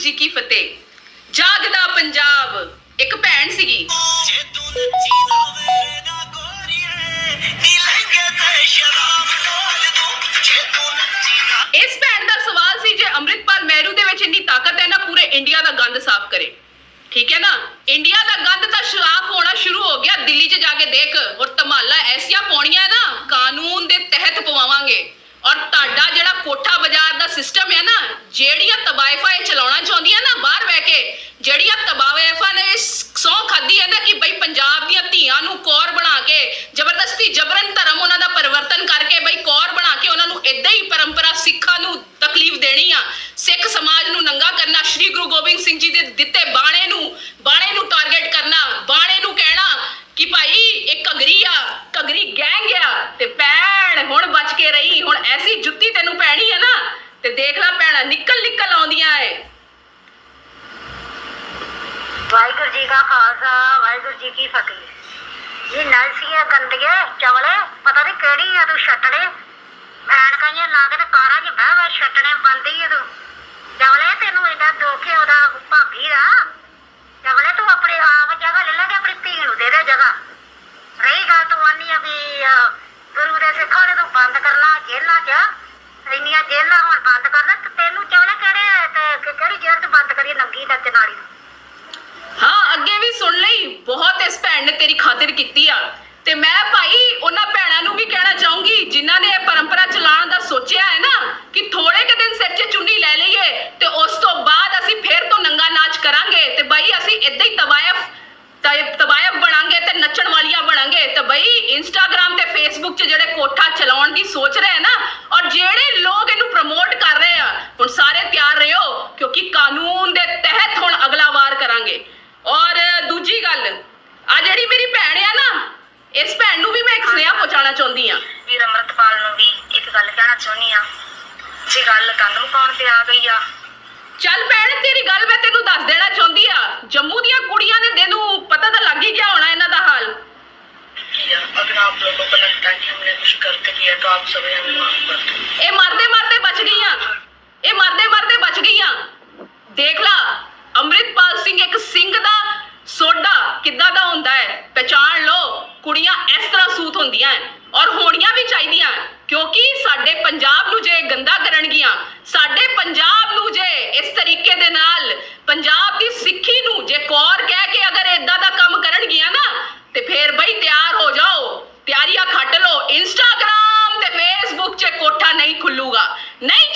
ਜੀ ਕੀ ਫਤਿਹ। ਜਾਗਦਾ ਪੰਜਾਬ ਇੱਕ ਭੈਣ ਸੀਗੀ। ਜੇ ਤੂੰ ਨੱਚੀ ਹੋਵੇ ਨਾ ਗੋਰੀਏ ਨੀ ਲਹਿੰਗੇ ਤੇ ਸ਼ਰਾਬ ਡੋਲ ਦੂੰ ਜੇ ਤੂੰ ਨੱਚੀ ਨਾ ਇਸ ਭੈਣ ਦਾ ਸਵਾਲ ਸੀ ਜੇ ਅੰਮ੍ਰਿਤਪਾਲ ਮਹਿਰੂ ਦੇ ਵਿੱਚ ਇੰਨੀ ਤਾਕਤ ਹੈ ਨਾ ਪੂਰੇ ਇੰਡੀਆ ਦਾ ਗੰਦ ਸਾਫ਼ ਕਰੇ। ਠੀਕ ਹੈ ਨਾ? ਇੰਡੀਆ ਦਾ ਗੰਦ ਤਾਂ ਸਾਫ਼ ਹੋਣਾ ਸ਼ੁਰੂ ਹੋ ਗਿਆ ਦਿੱਲੀ 'ਚ ਜਾ ਕੇ ਦੇਖ ਔਰ ਧਮਾਲਾ ਐਸੀਆਂ ਪੌਣੀਆਂ ਨਾ ਕਾਨੂੰਨ ਦੇ ਤਹਿਤ ਪਵਾਵਾਂਗੇ। ਔਰ ਤੁਹਾਡਾ ਜਿਹੜਾ ਕੋਠਾ ਬਾਜ਼ਾਰ ਦਾ ਸਿਸਟਮ ਹੈ ਨਾ, ਜਿਹੜੀਆਂ ਤਬਾਇਫਾਂ ਇਹ ਚਲਾਉਣਾ ਚਾਹੁੰਦੀਆਂ ਨਾ ਬਾਹਰ ਬਹਿ ਕੇ, ਜਿਹੜੀਆਂ ਤਬਾਇਫਾਂ ਨੇ ਸੌ ਖਾਦੀ ਹੈ ਨਾ ਕਿ ਬਈ ਪੰਜਾਬ ਦੀਆਂ ਧੀਆਂ ਨੂੰ ਕੌਰ ਬਣਾ ਕੇ, ਜ਼ਬਰਦਸਤੀ ਜਬਰਨ ਧਰਮ ਉਹਨਾਂ ਦਾ ਪਰਿਵਰਤਨ ਕਰਕੇ ਬਈ ਕੌਰ ਬਣਾ ਕੇ ਉਹਨਾਂ ਨੂੰ ਇਦਾਂ ਹੀ ਪਰੰਪਰਾ ਸਿੱਖਾਂ ਨੂੰ ਤਕਲੀਫ ਦੇਣੀ ਆ, ਸਿੱਖ ਸਮਾਜ ਨੂੰ ਨੰਗਾ ਕਰਨਾ, ਸ੍ਰੀ ਗੁਰੂ ਗੋਬਿੰਦ ਸਿੰਘ ਜੀ ਦੇ ਦਿੱਤੇ ਬਾਣੇ ਨੂੰ ਟਾਰਗੇਟ ਕਰਨਾ ਬਾਣੇ ਨੂੰ ਕਹਿਣਾ ਕਿ ਭਾਈ ਇਹ ਘਗਰੀ ਆ ਘਗਰੀ ਗੈਂਗ ਆ ਤੇ ਭੈਣ ਹੁਣ ਬਚ ਕੇ ਰਹੀ, ਹੁਣ ਐਸੀ ਜੁੱਤੀ ਤੈਨੂੰ ਪੈਣੀ ਹੈ ਨਾ, ਤੇ ਦੇਖ ਲੈ ਭੈਣਾ, ਨਿਕਲ ਨਿਕਲ ਆਉਂਦੀਆਂ ਏ। ਵਾਹਿਗੁਰੂ ਜੀ ਕਾ ਖਾਲਸਾ, ਵਾਹਿਗੁਰੂ ਜੀ ਕੀ ਫਤਿਹ। ਇਹ ਨਲਸੀਏ ਗੰਦਗੇ ਚਵਲੇ, ਪਤਾ ਨਹੀਂ ਕਿਹੜੀ ਆ ਤੂੰ ਛੱਟੜੇ ਐਨ ਕਾਈਆਂ ਲਾ ਕੇ ਤੇ ਕਾਰਾਂ 'ਚ ਬਹਿ ਬਹਿ ਛੱਟਣੇ ਬੰਦੀ ਆ ਤੂੰ। ਚਵਲੇ, ਤੈਨੂੰ ਇੰਨਾ ਦੁੱਖ ਹੈ ਉਹਦਾ ਭਾਬੀ ਦਾ। ਚਵਲੇ, ਤੂੰ ਆਪਣੇ ਆਪ ਜਗ੍ਹਾ ਲੈ ਲੈ ਤੇ ਆਪਣੀ ਧੀ ਨੂੰ ਦੇ ਦੇ ਜਗ੍ਹਾ। ਰਹੀ ਗੱਲ ਤੂੰ ਆਨੀ ਆ ਵੀ ਗੁਰੂ ਦੇ ਸਿੱਖਾਂ ਨੇ ਤੂੰ ਬੰਦ ਕਰਨਾ ਜੇਲ੍ਹਾਂ 'ਚ ਇੰਨੀਆਂ ਜੇਲ੍ਹਾਂ ਹੁਣ ਬੰਦ ਕਰਨਾ ਤੇ ਤੈਨੂੰ ਚਵਲੇ ਕਿਹੜੇ ਤੇ ਕਿਹੜੀ ਜੇਲ੍ਹ 'ਚ ਬੰਦ ਕਰੀਏ ਨੰਗੀ ਨੱਚ ਨਾਲੀ ਹਾਂ, ਅੱਗੇ ਵੀ ਸੁਣ ਲਈ। ਬਹੁਤ ਇਸ ਭੈਣ ਨੇ ਤੇਰੀ ਖਾਤਰ ਕੀਤੀ ਆ। ਤੇ ਮੈਂ ਭਾਈ ਉਹਨਾਂ ਭੈਣਾਂ ਨੂੰ ਵੀ ਕਹਿਣਾ ਚਾਹੂੰਗੀ ਜਿਨ੍ਹਾਂ ਨੇ ਇਹ ਪਰੰਪਰਾ ਚਲਾਉਣ ਦਾ ਸੋਚਿਆ ਹੈ ਨਾ ਕਿ ਥੋੜੇ ਕੁ ਦਿਨ ਸਿਰ 'ਚ ਚੁੰਨੀ ਲੈ ਲਈਏ ਤੇ ਉਸ ਤੋਂ ਬਾਅਦ ਅਸੀਂ ਫੇਰ ਤੋਂ ਨੰਗਾ ਨਾਚ ਕਰਾਂਗੇ ਤੇ ਭਾਈ ਅਸੀਂ ਇਦਾਂ ਹੀ ਤਬਾਇਫ ਤ- ਤਬਾਇਫ ਬਣਾਂਗੇ ਤੇ ਨੱਚਣ ਵਾਲੀਆਂ ਬਣਾਂਗੇ ਤੇ ਭਾਈ ਇੰਸਟਾਗ੍ਰam ਤੇ ਫੇਸਬੁੱਕ 'ਚ ਜਿਹੜੇ ਕੋਠਾ ਚਲਾਉਣ ਦੀ ਸੋਚ ਰਹੇ ਨਾ ਔਰ ਜਿਹੜੇ ਲੋਕ ਇਹਨੂੰ ਪ੍ਰਮੋਟ ਕਰ ਰਹੇ ਆ ਹੁਣ ਸਾਰੇ ਤਿਆਰ ਰਹੋ ਕਿਉਂਕਿ ਕਾਨੂੰਨ ਦੇ ਤਹਿਤ ਹੁਣ ਅਗਲਾ ਵਾਰ ਕਰਾਂਗੇ। ਔਰ ਦੂਜੀ ਗੱਲ ਆ ਜਿਹੜੀ ਮੇਰੀ ਭੈਣ ਆ ਨਾ ਇਸ ਭੈਣ ਨੂੰ ਵੀ ਮੈਂ ਇੱਕ ਸੁਨੇਹਾ ਪਹੁੰਚਾਉਣਾ ਚਾਹੁੰਦੀ ਆ। ਵੀਰ ਅਮਰਤਪਾਲ ਨੂੰ ਵੀ ਇੱਕ ਗੱਲ ਕਹਿਣਾ ਚਾਹੁੰਦੀ ਆ ਜੇ ਗੱਲ ਕੰਧ ਮੁਕਾਉਣ ਤੇ ਆ ਗਈ ਆ। ਚੱਲ ਭੈਣ ਤੇਰੀ ਗੱਲ ਮੈਂ ਤੈਨੂੰ ਦੱਸ ਦੇਣਾ ਚਾਹੁੰਦੀ ਆ। ਜੰਮੂ ਦੀਆਂ ਕੁੜੀਆਂ ਨੂੰ ਪਤਾ ਤਾਂ ਲੱਗ ਹੀ ਗਿਆ ਹੋਣਾ ਇਹਨਾਂ ਦਾ ਹਾਲ। अगर आप लोगों को लगता है कि हमने कुछ गलत किया तो आप सभी हमें माफ कर दो ਇਹ ਮਰਦੇ ਮਰਦੇ ਬਚ ਗਈਆਂ ਇਹ ਮਰਦੇ ਮਰਦੇ ਬਚ ਗਈਆਂ ਦੇਖ ਲਾ ਅੰਮ੍ਰਿਤਪਾਲ ਸਿੰਘ ਇੱਕ ਸਿੰਘ ਦਾ ਸੋਡਾ ਕਿੱਦਾਂ ਦਾ ਹੁੰਦਾ ਹੈ ਪਛਾਣ ਲਓ ਕੁੜੀਆਂ ਇਸ ਤਰ੍ਹਾਂ ਸੂਤ ਹੁੰਦੀਆਂ ਹੈ ਔਰ ਹੋਣੀਆਂ ਵੀ ਚਾਹੀਦੀਆਂ ਹੈ, ਕਿਉਂਕਿ ਸਾਡੇ ਪੰਜਾਬ ਨੂੰ ਜੇ ਗੰਦਾ ਕਰਨਗੀਆਂ ਸਾਡੇ ਪੰਜਾਬ ਨੂੰ ਜੇ ਇਸ ਤਰੀਕੇ ਦੇ ਨਾਲ ਪੰਜਾਬ ਦੀ ਸਿੱਖੀ ਨੂੰ ਜੇ ਕੌਰ ਕਹਿ ਕੇ ਅਗਰ ਇਦਾਂ ਦਾ ਕੰਮ ਕਰਨਗੀਆਂ ਨਾ ਤੇ ਫੇਰ ਬਈ ਤਿਆਰ ਹੋ ਜਾਓ ਤਿਆਰੀਆਂ ਖੱਟ ਲਓ ਇੰਸਟਾਗ੍ਰam ਤੇ ਫੇਸਬੁੱਕ 'ਚ ਕੋਠਾ ਨਹੀਂ ਖੁੱਲੂਗਾ ਨਹੀਂ